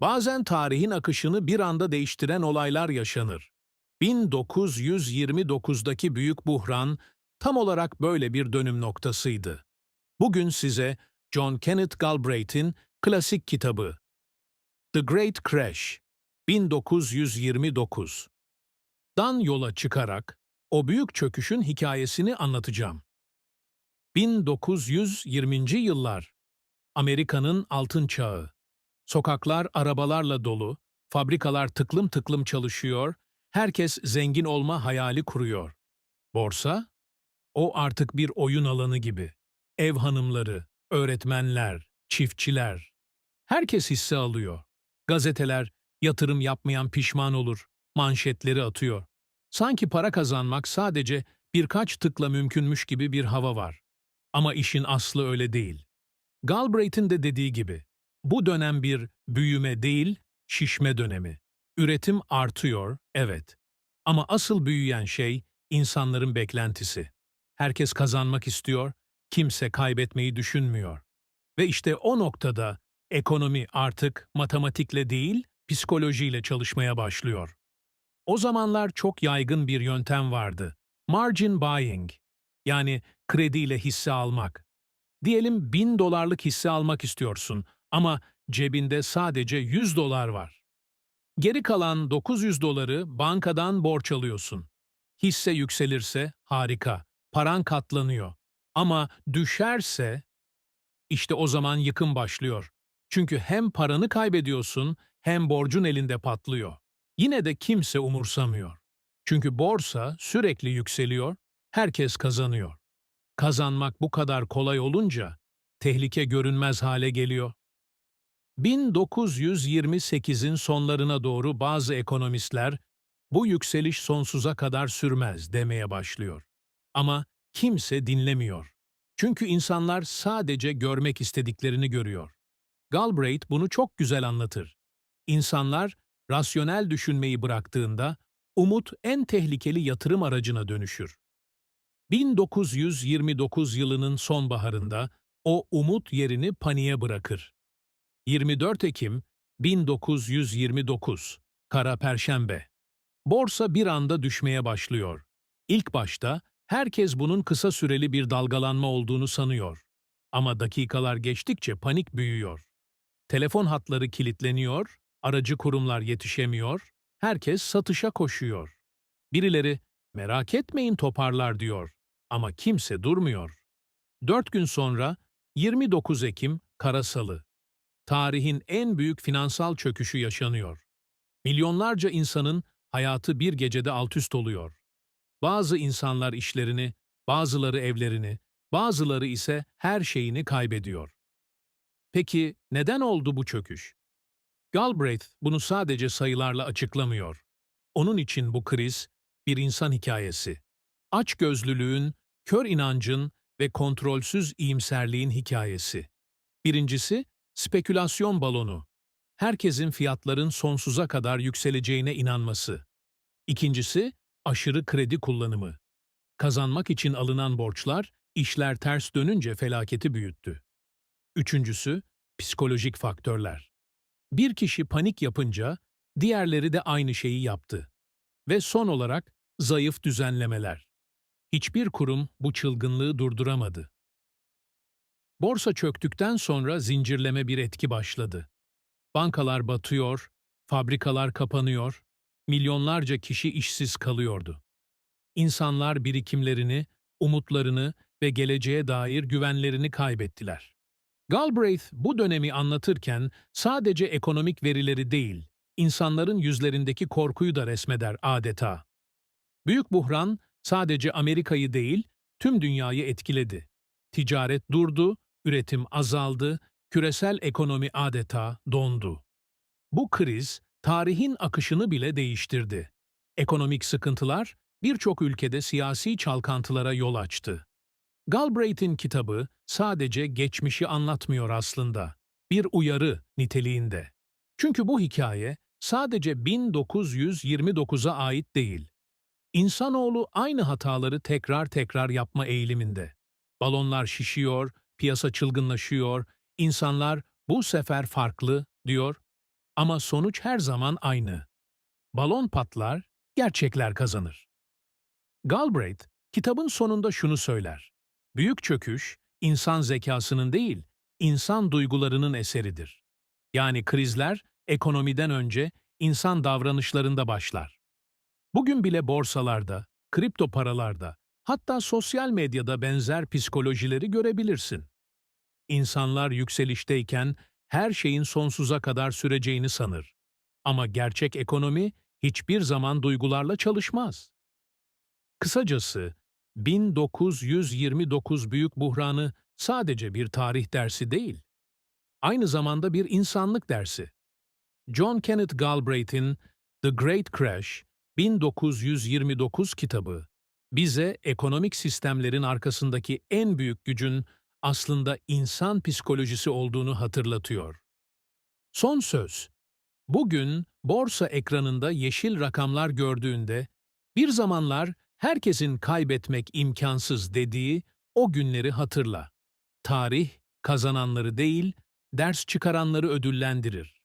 Bazen tarihin akışını bir anda değiştiren olaylar yaşanır. 1929'daki büyük buhran tam olarak böyle bir dönüm noktasıydı. Bugün size John Kenneth Galbraith'in klasik kitabı The Great Crash 1929 dan yola çıkarak o büyük çöküşün hikayesini anlatacağım. 1920. yıllar Amerika'nın altın çağı. Sokaklar arabalarla dolu, fabrikalar tıklım tıklım çalışıyor, herkes zengin olma hayali kuruyor. Borsa? O artık bir oyun alanı gibi. Ev hanımları, öğretmenler, çiftçiler. Herkes hisse alıyor. Gazeteler, yatırım yapmayan pişman olur, manşetleri atıyor. Sanki para kazanmak sadece birkaç tıkla mümkünmüş gibi bir hava var. Ama işin aslı öyle değil. Galbraith'in de dediği gibi, bu dönem bir büyüme değil, şişme dönemi. Üretim artıyor, evet. Ama asıl büyüyen şey insanların beklentisi. Herkes kazanmak istiyor, kimse kaybetmeyi düşünmüyor. Ve işte o noktada ekonomi artık matematikle değil, psikolojiyle çalışmaya başlıyor. O zamanlar çok yaygın bir yöntem vardı. Margin buying, yani krediyle hisse almak. Diyelim bin dolarlık hisse almak istiyorsun ama cebinde sadece 100 dolar var. Geri kalan 900 doları bankadan borç alıyorsun. Hisse yükselirse harika, paran katlanıyor. Ama düşerse işte o zaman yıkım başlıyor. Çünkü hem paranı kaybediyorsun hem borcun elinde patlıyor. Yine de kimse umursamıyor. Çünkü borsa sürekli yükseliyor, herkes kazanıyor. Kazanmak bu kadar kolay olunca tehlike görünmez hale geliyor. 1928'in sonlarına doğru bazı ekonomistler bu yükseliş sonsuza kadar sürmez demeye başlıyor. Ama kimse dinlemiyor. Çünkü insanlar sadece görmek istediklerini görüyor. Galbraith bunu çok güzel anlatır. İnsanlar rasyonel düşünmeyi bıraktığında umut en tehlikeli yatırım aracına dönüşür. 1929 yılının sonbaharında o umut yerini paniğe bırakır. 24 Ekim 1929 Kara Perşembe Borsa bir anda düşmeye başlıyor. İlk başta herkes bunun kısa süreli bir dalgalanma olduğunu sanıyor. Ama dakikalar geçtikçe panik büyüyor. Telefon hatları kilitleniyor, aracı kurumlar yetişemiyor, herkes satışa koşuyor. Birileri, merak etmeyin toparlar diyor ama kimse durmuyor. Dört gün sonra 29 Ekim Karasalı. Tarihin en büyük finansal çöküşü yaşanıyor. Milyonlarca insanın hayatı bir gecede altüst oluyor. Bazı insanlar işlerini, bazıları evlerini, bazıları ise her şeyini kaybediyor. Peki neden oldu bu çöküş? Galbraith bunu sadece sayılarla açıklamıyor. Onun için bu kriz bir insan hikayesi. Açgözlülüğün, kör inancın ve kontrolsüz iyimserliğin hikayesi. Birincisi, spekülasyon balonu. Herkesin fiyatların sonsuza kadar yükseleceğine inanması. İkincisi, aşırı kredi kullanımı. Kazanmak için alınan borçlar, işler ters dönünce felaketi büyüttü. Üçüncüsü, psikolojik faktörler. Bir kişi panik yapınca, diğerleri de aynı şeyi yaptı. Ve son olarak, zayıf düzenlemeler. Hiçbir kurum bu çılgınlığı durduramadı. Borsa çöktükten sonra zincirleme bir etki başladı. Bankalar batıyor, fabrikalar kapanıyor, milyonlarca kişi işsiz kalıyordu. İnsanlar birikimlerini, umutlarını ve geleceğe dair güvenlerini kaybettiler. Galbraith bu dönemi anlatırken sadece ekonomik verileri değil, insanların yüzlerindeki korkuyu da resmeder adeta. Büyük buhran sadece Amerika'yı değil, tüm dünyayı etkiledi. Ticaret durdu, üretim azaldı, küresel ekonomi adeta dondu. Bu kriz, tarihin akışını bile değiştirdi. Ekonomik sıkıntılar, birçok ülkede siyasi çalkantılara yol açtı. Galbraith'in kitabı sadece geçmişi anlatmıyor aslında. Bir uyarı niteliğinde. Çünkü bu hikaye sadece 1929'a ait değil. İnsanoğlu aynı hataları tekrar tekrar yapma eğiliminde. Balonlar şişiyor, piyasa çılgınlaşıyor, insanlar bu sefer farklı diyor Ama sonuç her zaman aynı. Balon patlar, gerçekler kazanır. Galbraith, kitabın sonunda şunu söyler. Büyük çöküş, insan zekasının değil, insan duygularının eseridir. Yani krizler, ekonomiden önce insan davranışlarında başlar. Bugün bile borsalarda, kripto paralarda, hatta sosyal medyada benzer psikolojileri görebilirsin. İnsanlar yükselişteyken her şeyin sonsuza kadar süreceğini sanır. Ama gerçek ekonomi hiçbir zaman duygularla çalışmaz. Kısacası 1929 büyük buhranı sadece bir tarih dersi değil, aynı zamanda bir insanlık dersi. John Kenneth Galbraith'in The Great Crash 1929 kitabı bize ekonomik sistemlerin arkasındaki en büyük gücün aslında insan psikolojisi olduğunu hatırlatıyor. Son söz. Bugün borsa ekranında yeşil rakamlar gördüğünde bir zamanlar herkesin kaybetmek imkansız dediği o günleri hatırla. Tarih kazananları değil, ders çıkaranları ödüllendirir.